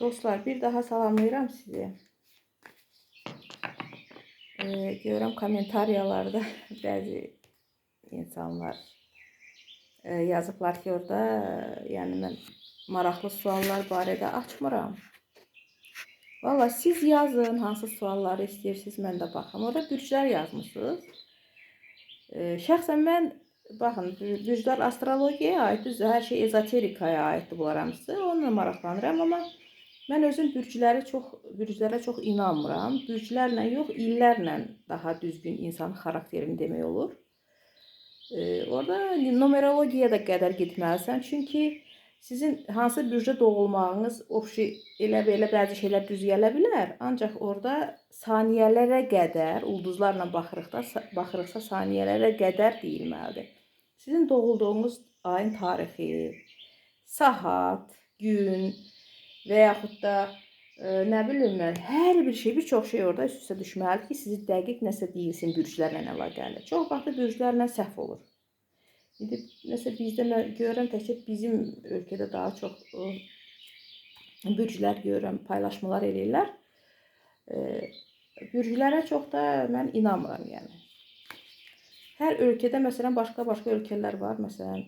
Dostlar bir daha salamlayıram sizi. Ee, görürəm kommentariyalarda bəzi insanlar e, yazıblar ki orada e, yəni mən maraqlı suallar barədə açmıram. Valla siz yazın hansı sualları istəyirsiniz mən də baxım. Orada bürclər yazmısınız. Ee, şəxsən mən baxın bü- bürclər astrologiyaya aiddir, hər şey ezoterikaya aiddir bunlar hamısı. Onunla maraqlanıram amma Mən özüm bürcləri çox bürclərə çox inanmıram. Bürclərlə yox, illərlə daha düzgün insan xarakterini demək olur. Ee, orada numerologiyaya da qədər getməlisən. Çünki sizin hansı bürcə doğulmağınız obşi elə belə bəzi şeylər düz gələ bilər. Ancaq orada saniyələrə qədər ulduzlarla baxırıqda baxırıqsa saniyələrə qədər deyilməlidir. Sizin doğulduğunuz ayın tarixi, saat, gün və yaxud da e, nə bilim mən, hər bir şey, bir çox şey orada üst-üstə düşməlidir ki, sizi dəqiq nəsə deyilsin bürclərlə əlaqəli. Çox vaxt bürclərlə səhv olur. İndi nəsə bizdə mən görürəm təkcə bizim ölkədə daha çox e, bürclər görürəm, paylaşmalar eləyirlər. E, bürclərə çox da mən inanmıram yəni. Hər ölkədə məsələn başqa-başqa ölkələr var. Məsələn,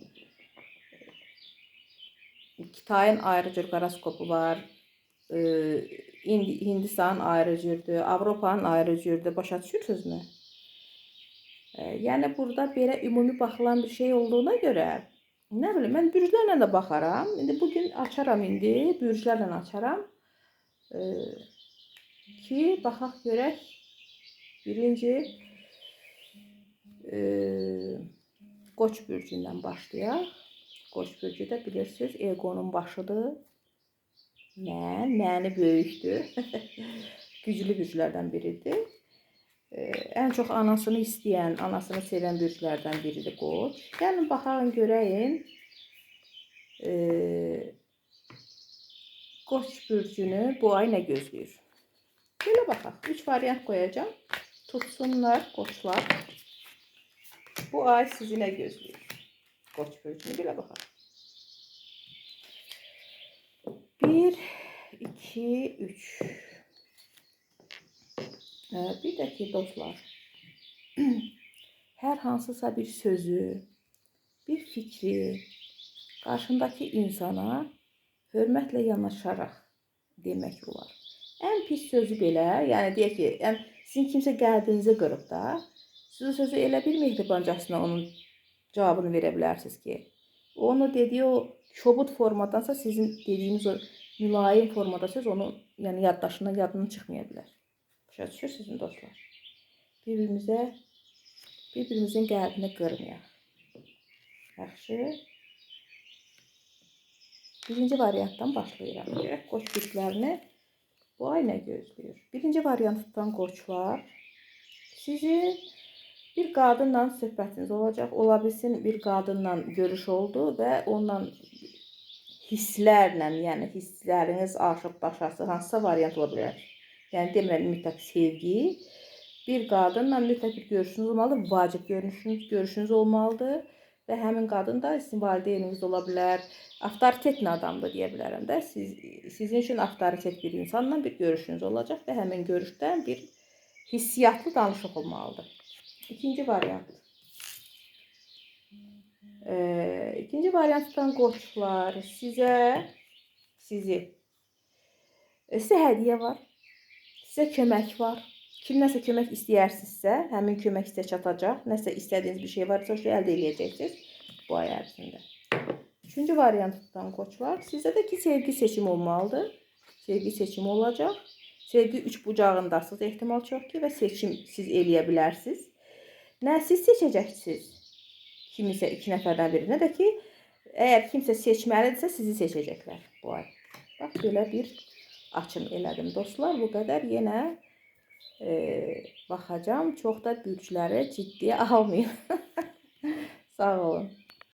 Kitayın ayrı cür horoskopu var. Ee, Hindi- Hindistan ayrı cürdür, Avropanın ayrı cürdür. Başa düşürsünüzmü? Ee, yəni burada belə ümumi baxılan bir şey olduğuna görə nə bilim mən bürclərlə də baxaram. İndi bu açaram indi, bürclərlə açaram. Ee, ki baxaq görək. Birinci e, Qoç bürcündən başlayaq. Qoç bürcü də bilirsiniz, egonun başıdır. Mən, məni böyükdür. Güclü bürclərdən biridir. Ee, ən çox anasını istəyən, anasını sevən bürclərdən biridir Qoç. Gəlin baxaq görəyin. Ee, Qoç bürcünü bu ay nə gözləyir? Belə baxaq. 3 variant qoyacağam. Tutsunlar qoçlar. Bu ay sizi nə gözləyir? Qoç bölgünü belə baxaq. 1 2 3 Bir də ki dostlar, hər hansısa bir sözü, bir fikri qarşındakı insana hörmətlə yanaşaraq demək olar. Ən pis sözü belə, yəni deyək ki, ən sizin kimsə qəlbinizi qırıb da, siz o sözü elə bir mehribancasına onun cavabını verə bilərsiniz ki, onu dediyi o kobud formadansa sizin dediyiniz o mülayim formada söz onun yəni yaddaşından yadından çıxmaya bilər. Başa düşürsünüzmü dostlar? Bir-birimizə bir-birimizin qəlbini qırmayaq. Yaxşı. Birinci variantdan başlayıram. Görək qoç güclərini bu ay nə gözləyir? Birinci variantdan qoçlar sizin bir qadınla söhbətiniz olacaq. Ola bilsin bir qadınla görüş oldu və onunla hisslərlə, yəni hissləriniz aşıb daşası hansısa variant ola bilər. Yəni demirəm mütləq sevgi. Bir qadınla mütləq bir görüşünüz olmalıdır, vacib görüşünüz, görüşünüz olmalıdır və həmin qadın da sizin valideyniniz ola bilər, avtoritetli adamdır deyə bilərəm də. Siz sizin üçün avtoritet bir insanla bir görüşünüz olacaq və həmin görüşdən bir hissiyatlı danışıq olmalıdır. İkinci variant. Ee, ikinci variantdan qoçlar sizə sizi e, sizə hədiyyə var. Sizə kömək var. Kimdənsə kömək istəyərsinizsə, həmin kömək sizə çatacaq. Nəsə istədiyiniz bir şey varsa, o şeyi əldə edəcəksiniz bu ay ərzində. Üçüncü variantdan qoçlar sizə də ki sevgi seçimi olmalıdır. Sevgi seçimi olacaq. Sevgi üç bucağındasınız ehtimal çox ki və seçim siz eləyə bilərsiniz. Nə siz seçəcəksiniz? Kimisə iki nəfərdən birinə də ki, əgər kimsə seçməlidirsə sizi seçəcəklər bu ay. Bax belə bir açım elədim dostlar. Bu qədər yenə e, baxacağam. Çox da bürcləri ciddiyə almayın. Sağ olun.